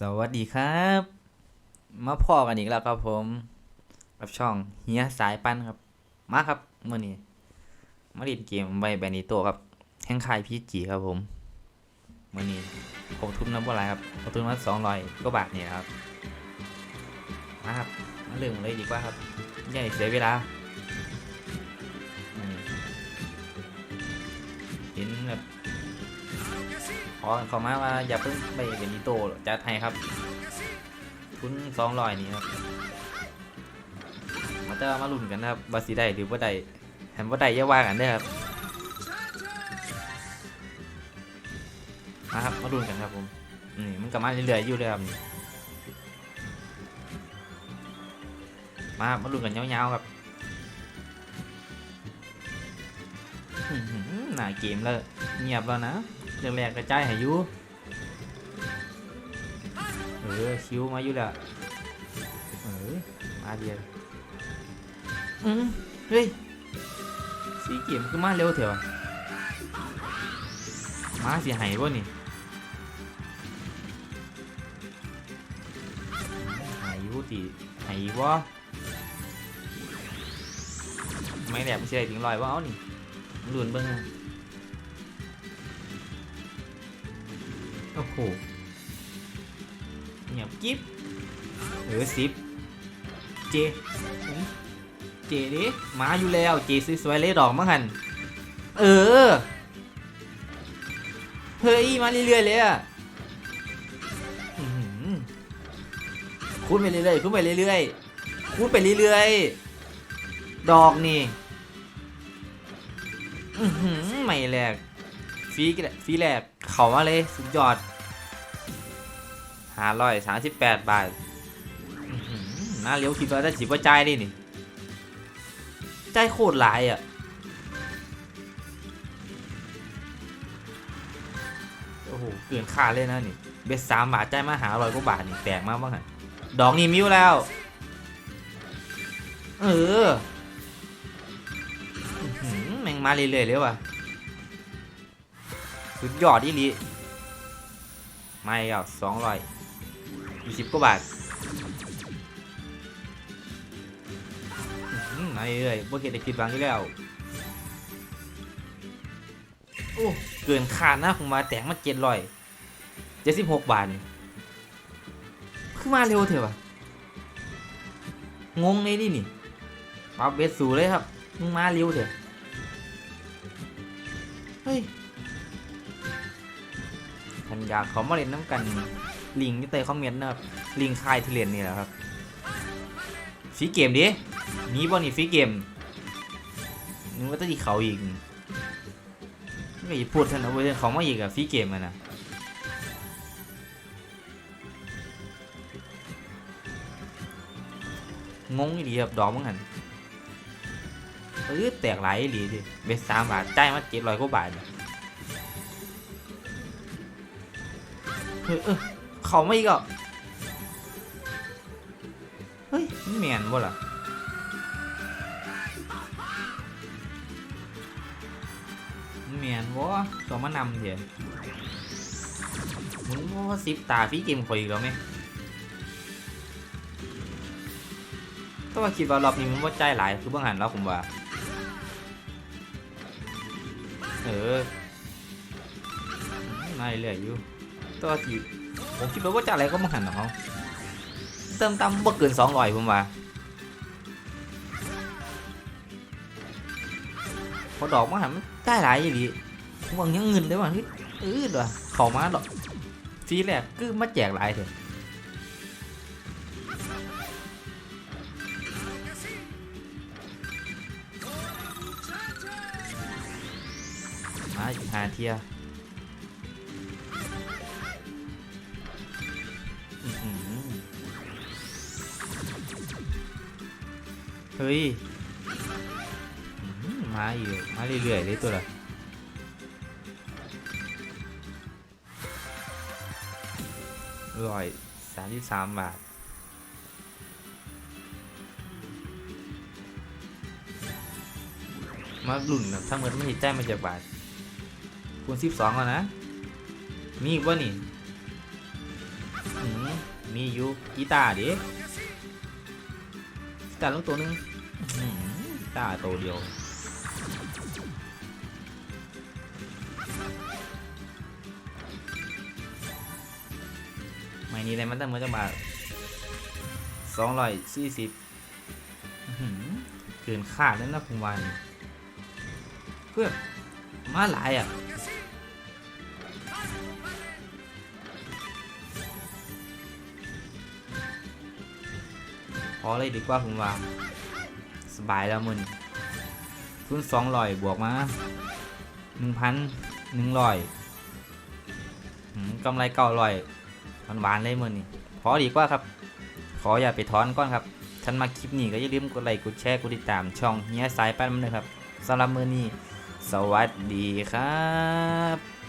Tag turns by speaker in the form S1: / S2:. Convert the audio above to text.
S1: สวัสดีครับ มาพ่อกันอีกแล้วครับผมกับช่องเฮียสายปันครับ มาครับเมื่อนี้มาเล่นเกมไวแบนิโตครับแห่งค่ายพีจีครับผมเมื่อนี้ผมทุนน้ำว่าไรครับผมทุนมาสองร้อยก็บาทเนี่ยครับมาครับมาเรื่องเลยดีกว่าครับอย่าให้เสียเวลา ขอขามาว่าอย่าเพิ่งไปเบนิโตจัดให้ครับทุนสองร้อยนี่ครับมาเตอมาลุ้นกันนะครับบาสีได้หรือว่าได้แถมว่าได้อย่าว่ากันเด้ครับมาครับมาลุ้นกันครับผมนี่มันก็มาเรื่อยๆอยู่เลยครับมาครับมาลุ้นกันยาวๆครับหน้าเกมแล้วเงียบแล้วนะ แรกกระจายให้อยู่เออคิวมาอยู่แล้วเออมาเดียวอืมเฮ้ยสีเกมคือมาเร็วเถอะวมาสิใหายบ่นี่หายอยู่ติใหายบ่ไม่แหลมเสียถึงลอยว่าเอานี่ลุ้นเบิ่งอะ โอ้โหเงียบกิ๊บเออสิบเจ เจดิมาอยู่แล้ว เจสวยๆเลยดอกมั้งหันเออ เฮ้ย มาเรื่อยๆเลยอะคูณไปเรื่อยๆคูณไปเรื่อยๆคูณไปเรื่อยๆ ดอกนี่ อือหือไม่แหลก ฟรีก็ได้ฟรีแรกเข้ามาเลยสุดยอดห้าร้อยสามสิบแปดบาทน่าเลี้ยวคิดว่าได้สิบว่าใจดินี่ใจโคตรหลายอะโอ้โหเกินค่าเลยนะนี่เบ็ดสามบาทใจมาหาร้อยกว่าบาทนี่แปลกมากบ้างฮะดอกนี่มิ้วแล้ว เอออื้อหือแม่งมาเรื่อยๆเลยว่ะ สุดยอดอีหลีไม่อะสองร้อยยี่สิบกว่าบาทอื้อหือไม่เลยพวกเห็ดได้ผิดหวังอยู่แล้วโอ้เกินคาดนะผมมาแต่งมาเจ็ดร้อยเจ็ดสิบหกบาทนี่คือมาเร็วเถอะวะงงเลยดินี่ปรับเบสสูเลยครับ มึงมาเร็วเถอะ เฮ้ย ทันยาเขามาเล่นน้ำกันลิงที่เตยคอมเมนต์นะครับลิงคายที่เรียนนี่แหละครับฟีเกมดิมีบ่นี่ฟีเกมนึกว่าจะดีเขาอีกไม่ก็อย่พูดท่านเอาไว้เขามาอีกอะฟีเกมอะนะงงอีดีครับดอกมั้งหันเออแตกหลายอีหลีดิเบสสามบาทจ่ายมาเจ็ดร้อยกว่าบาทเนี่ย เฮ้ยเออเขาไม่ก็เฮ้ยมันแมนบ่ล่ะเมันแมนบ่ตัวมานำเถอะมึงว่าสิบตาพี่เกมข่อยอีกแล้วไหมก็ว่าคิดว่ารอบนี้มันว่าใจหลายคือเบื้องหันแล้วผมว่า เออมาเรื่อยอยู่ ตัวที่ผมคิดว่าจะอะไรก็มาหันของเขาเติมตามบ่เกินสองร้อยผมว่าพอดอกมาหันมันได้หลายอย่างดีผมว่ายังเงินได้ว่าเฮ้ยเออเด้อเขามาดอกฟีแรกคือมาแจกหลายเถอะมาอีกหาเทีย เฮ้ยอื้อหือมาอยู่มาเรื่อยๆเลยตัวละร้อยสามสิบสามบาทมาหลุ่นนะทั้งหมดไม่เห็นใจมาจากบาทคูณสิบสองแล้วนะ มีอีกว่านี่ มีอยู่กีตาร์ดิกีตาร์ลงตัวหนึงกีตาร์ตัวเดียวไม่นี้เลยมันตั้งมือจังบาทสองร้อยสี่สิบเกินคาดแล้วนะคุณวันเพื่อมาหลายอะ อเลยดีกว่าผมว่า สบายแล้วมึนทุนสองร้อยบวกมาหนึ่งพันหนึ่งร้อยกำไรเก้าร้อยมันหวานเลยมึนนี่พอดีกว่าครับ ขออย่าไปถอนก่อนครับท่านมาคลิปนี้ก็อย่าลืมกดไลค์กดแชร์กดติดตามช่องเฮียสายแป้นมันเลยครับสำหรับมือนี้ สวัสดีครับ